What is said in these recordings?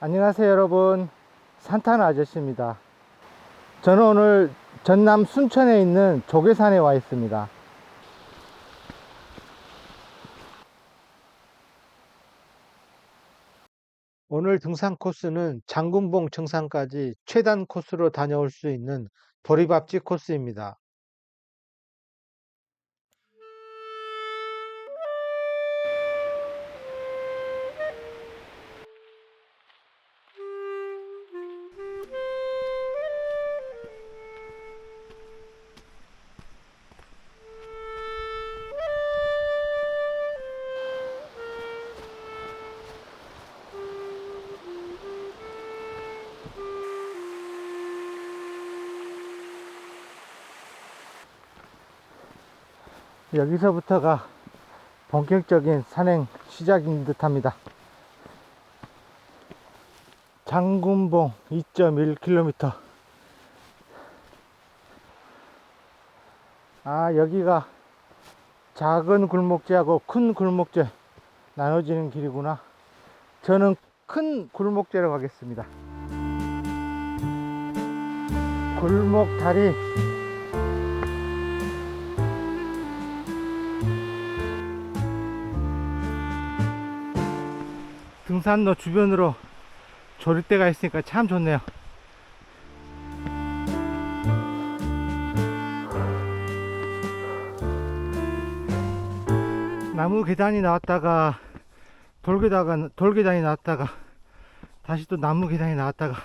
안녕하세요 여러분. 산타나 아저씨입니다. 저는 오늘 전남 순천에 있는 조계산에 와 있습니다. 오늘 등산 코스는 장군봉 정상까지 최단 코스로 다녀올 수 있는 보리밥집 코스입니다 여기서부터가 본격적인 산행 시작인 듯 합니다. 장군봉 2.1km. 아, 여기가 작은 굴목재하고 큰 굴목재 나눠지는 길이구나. 저는 큰 굴목재로 가겠습니다. 굴목 다리 등산로 주변으로 조립대가 있으니까 참 좋네요. 나무 계단이 나왔다가 돌계단이 나왔다가 다시 또 나무 계단이 나왔다가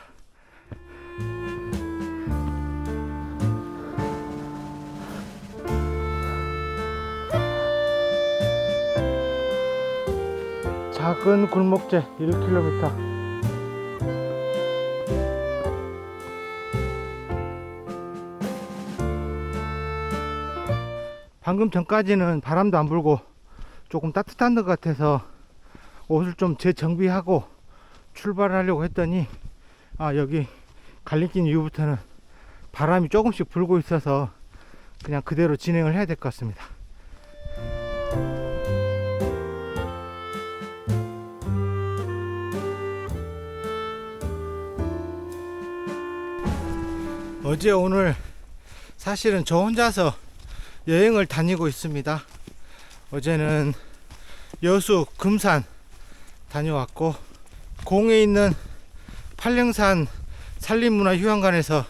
작은 굴목재 1km 방금 전까지는 바람도 안 불고 조금 따뜻한 것 같아서 옷을 좀 재정비하고 출발하려고 했더니 아 여기 갈림길 이후부터는 바람이 조금씩 불고 있어서 그냥 그대로 진행을 해야 될 것 같습니다 어제 오늘 사실은 저 혼자서 여행을 다니고 있습니다. 어제는 여수 금산 다녀왔고 공에 있는 팔령산 산림문화휴양관에서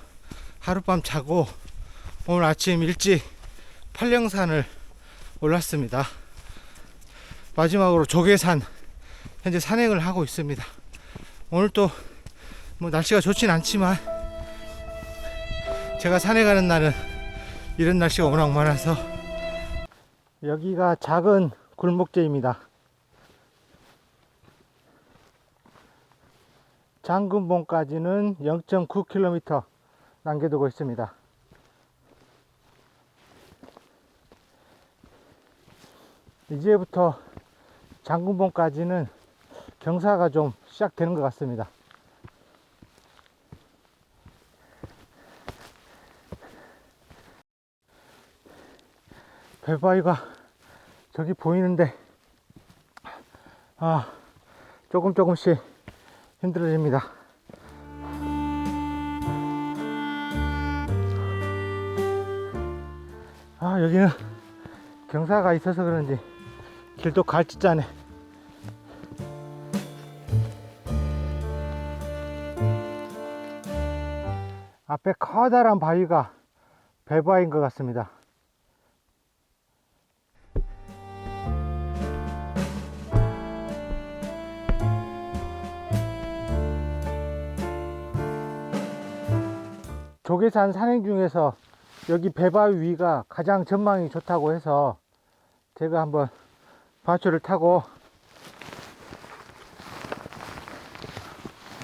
하룻밤 자고 오늘 아침 일찍 팔령산을 올랐습니다. 마지막으로 조계산 현재 산행을 하고 있습니다. 오늘 또 뭐 날씨가 좋진 않지만 제가 산에 가는 날은 이런 날씨가 워낙 많아서 여기가 작은 굴목재입니다. 장군봉까지는 0.9km 남겨두고 있습니다. 이제부터 장군봉까지는 경사가 좀 시작되는 것 같습니다. 별바위가 저기 보이는데 아 조금 조금씩 힘들어집니다. 아 여기는 경사가 있어서 그런지 길도 갈짓자네 앞에 커다란 바위가 배바위인 것 같습니다 조계산 산행 중에서 여기 배바위 위가 가장 전망이 좋다고 해서 제가 한번 바초를 타고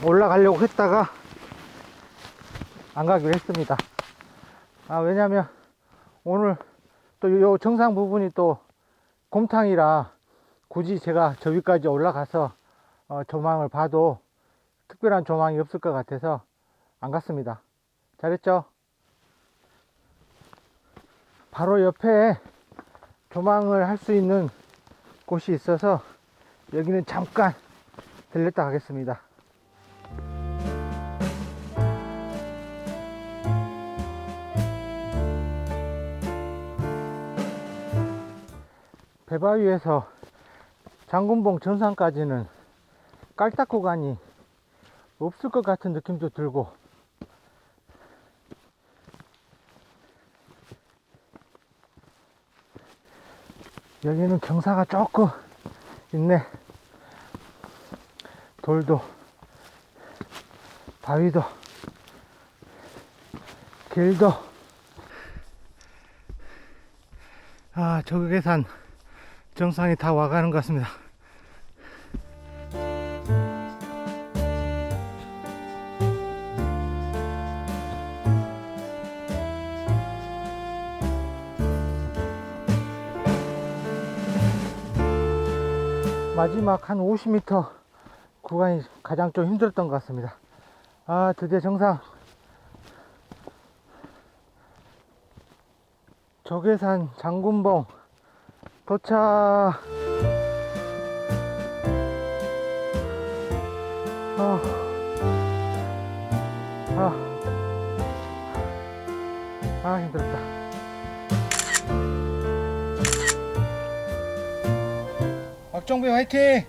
올라가려고 했다가 안 가기로 했습니다. 아, 왜냐면 오늘 또 요 정상 부분이 또 곰탕이라 굳이 제가 저 위까지 올라가서 어, 조망을 봐도 특별한 조망이 없을 것 같아서 안 갔습니다. 잘했죠? 바로 옆에 조망을 할 수 있는 곳이 있어서 여기는 잠깐 들렸다 가겠습니다. 배바위에서 장군봉 정상까지는 깔딱 구간이 없을 것 같은 느낌도 들고 여기는 경사가 조금 있네. 돌도 바위도 길도. 아 저극해산 정상이 다 와가는 것 같습니다 마지막 한 50m 구간이 가장 좀 힘들었던 것 같습니다. 아, 드디어 정상. 조계산 장군봉 도착. 아, 아, 아, 힘들었다. 박정배 화이팅!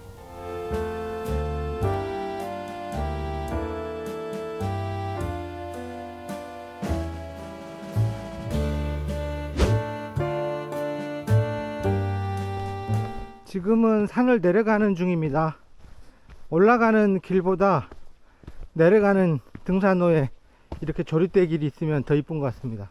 지금은 산을 내려가는 중입니다. 올라가는 길보다 내려가는 등산로에 이렇게 조립대 길이 있으면 더 이쁜 것 같습니다.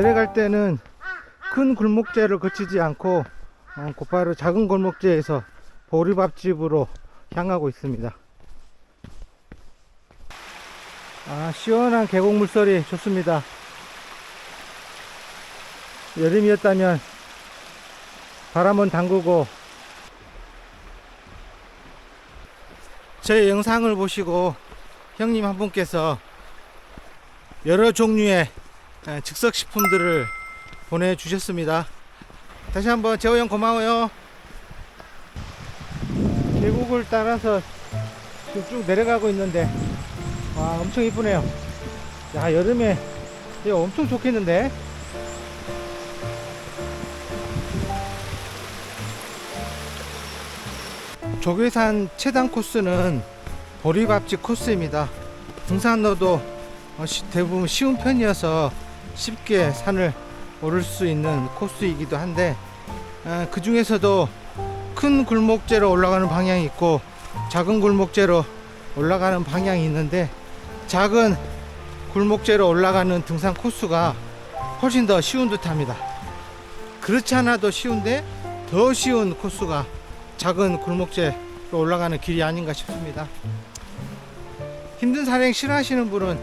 내려갈 때는 큰 골목재를 거치지 않고 어, 곧바로 작은 골목재에서 보리밥집으로 향하고 있습니다. 아, 시원한 계곡 물소리 좋습니다. 여름이었다면 바람은 담그고 제 영상을 보시고 형님 한 분께서 여러 종류의 에, 즉석 식품들을 보내주셨습니다. 다시 한번 재호 형 고마워요. 계곡을 따라서 쭉 내려가고 있는데 와 엄청 이쁘네요. 야 여름에 이거 엄청 좋겠는데. 조계산 최단 코스는 보리밥집 코스입니다. 등산로도 어, 시- 대부분 쉬운 편이어서 쉽게 산을 오를 수 있는 코스이기도 한데 그 중에서도 큰 굴목재로 올라가는 방향이 있고 작은 굴목재로 올라가는 방향이 있는데 작은 굴목재로 올라가는 등산 코스가 훨씬 더 쉬운 듯합니다. 그렇지 않아도 쉬운데 더 쉬운 코스가 작은 굴목재로 올라가는 길이 아닌가 싶습니다. 힘든 산행 싫어하시는 분은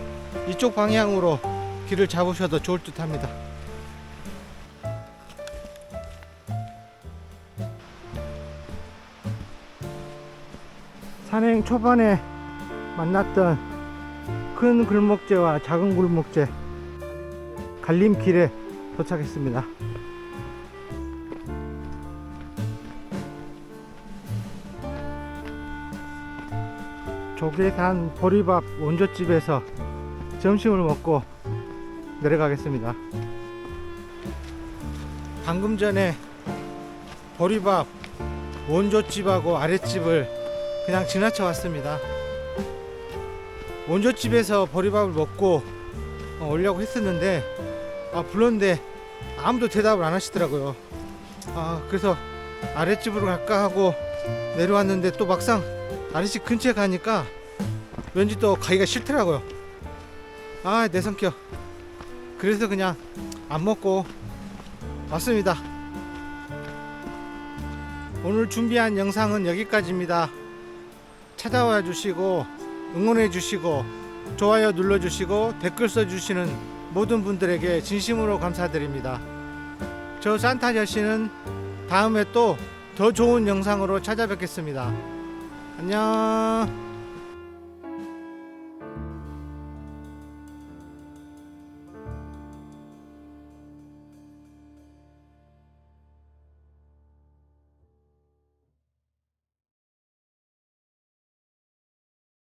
이쪽 방향으로 길을 잡으셔도 좋을 듯 합니다. 산행 초반에 만났던 큰 굴목재와 작은 굴목재 갈림길에 도착했습니다. 조계산 보리밥 원조집에서 점심을 먹고 내려가겠습니다. 방금 전에 보리밥 원조집하고 아랫집을 그냥 지나쳐 왔습니다. 원조집에서 보리밥을 먹고 어, 오려고 했었는데 아 불렀는데 아무도 대답을 안 하시더라고요. 아 그래서 아랫집으로 갈까 하고 내려왔는데 또 막상 아랫집 근처에 가니까 왠지 또 가기가 싫더라고요. 아 내 성격. 그래서 그냥 안 먹고 왔습니다. 오늘 준비한 영상은 여기까지입니다. 찾아와 주시고 응원해 주시고 좋아요 눌러 주시고 댓글 써 주시는 모든 분들에게 진심으로 감사드립니다. 저 산타 아저씨는 다음에 또 더 좋은 영상으로 찾아뵙겠습니다. 안녕.